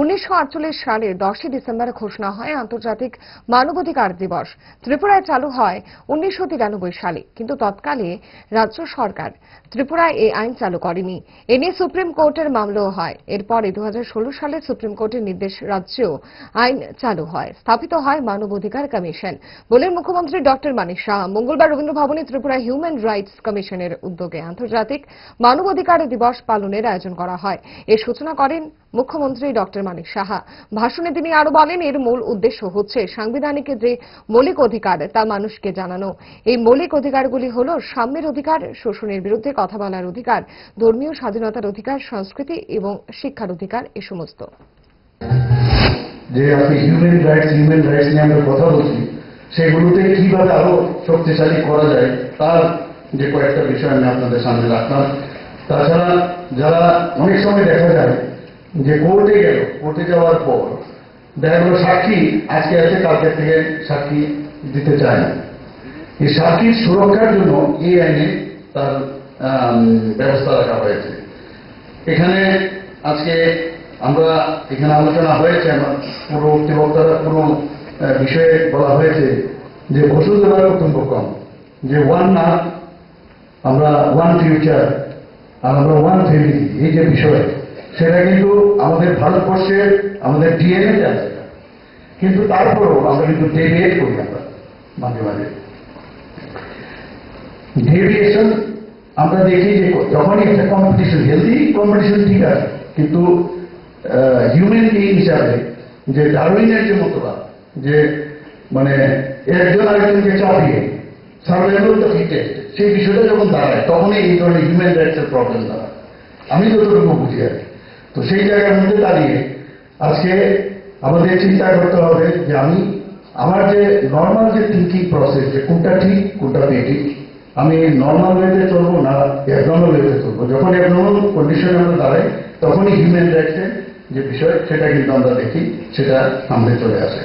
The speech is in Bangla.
উনিশশো সালের দশই ডিসেম্বর ঘোষণা হয় আন্তর্জাতিক মানবাধিকার দিবস। ত্রিপুরায় চালু হয় উনিশশো তিরানব্বই সালে, কিন্তু তৎকালে রাজ্য সরকার ত্রিপুরায় এই আইন চালু করেনি। এ নিয়ে সুপ্রিম কোর্টের মামলাও হয়। এরপরে দু হাজার ষোলো সালে সুপ্রিম কোর্টের নির্দেশ রাজ্যেও আইন চালু হয়, স্থাপিত হয় মানবাধিকার কমিশন, বলেন মুখ্যমন্ত্রী ডক্টর মানিক শাহ। মঙ্গলবার রবীন্দ্র ভবনে ত্রিপুরা হিউম্যান রাইটস কমিশনের উদ্যোগে আন্তর্জাতিক মানবাধিকার দিবস পালনের আয়োজন করা হয়। এর সূচনা করেন মুখ্যমন্ত্রী ডক্টর মানিক সাহা। ভাষণে তিনি আরও বলেন, এর মূল উদ্দেশ্য হচ্ছে সাংবিধানিক যে মৌলিক অধিকার, তা মানুষকে জানানো। এই মৌলিক অধিকারগুলি হল সাম্যের অধিকার, শোষণের বিরুদ্ধে কথা বলার অধিকার, ধর্মীয় স্বাধীনতার অধিকার, সংস্কৃতি এবং শিক্ষার অধিকার, এ সমস্ত। সেগুলোতে কীভাবে আরও শক্তিশালী করা যায়, তার যে কয়েকটা বিষয় আমি আপনাদের সামনে রাখলাম। তাছাড়া যারা অনেক সময় দেখা যায় যে কোর্টে গেল কোর্টে যাওয়ার পর দেখা গেল সাক্ষী আজকে আছে কালকে থেকে সাক্ষী দিতে চায় না। এই সাক্ষীর সুরক্ষার জন্য এই আইনে তার ব্যবস্থা রাখা হয়েছে। এখানে আজকে আমরা এখানে আলোচনা হয়েছে আমার পূর্ববর্তী বক্তারা আহ, বিষয়ে বলা হয়েছে যে বসুন্ধরা কুটুম্বকম যে ওয়ান না আমরা ওয়ান ফিউচার আর আমরা ওয়ান ফ্যামিলি এই যে বিষয় সেটা কিন্তু আমাদের ভারতবর্ষের আমাদের ডিএনএ আছে। কিন্তু তারপরেও আমরা কিন্তু ডেভিয়েট করি আমরা মাঝে মাঝে। ডেভিয়েশন আমরা দেখি যে যখনই একটা কম্পিটিশন হেলদি কম্পিটিশন ঠিক আছে, কিন্তু হিউম্যান বিং হিসাবে যে ডারউইনের যে মতবাদ, যে মানে একজন আরেকজনকে চাপিয়ে সার্ভাইভাল দ্য ফিটেস্ট সেই বিষয়টা যখন দাঁড়ায়, তখনই এই ধরনের হিউম্যান রাইটসের প্রবলেম দাঁড়ায়। আমি যতটুকু বুঝি আর কি। তো সেই জায়গার মধ্যে দাঁড়িয়ে আজকে আমাদের চিন্তা করতে হবে যে আমি, আমার যে নর্মাল যে থিঙ্কিং প্রসেস যে কোনটা ঠিক, কোনটা বেঠিক আমি নর্মাল ওয়েতে চলবো না অ্যাবনর্মাল ওয়েতে চলবো? যখন অ্যাবনর্মাল কন্ডিশনে আমরা দাঁড়াই, তখনই হিউম্যান রাইটসের যে বিষয়, সেটা কিন্তু আমরা দেখি, সেটা সামনে চলে আসে।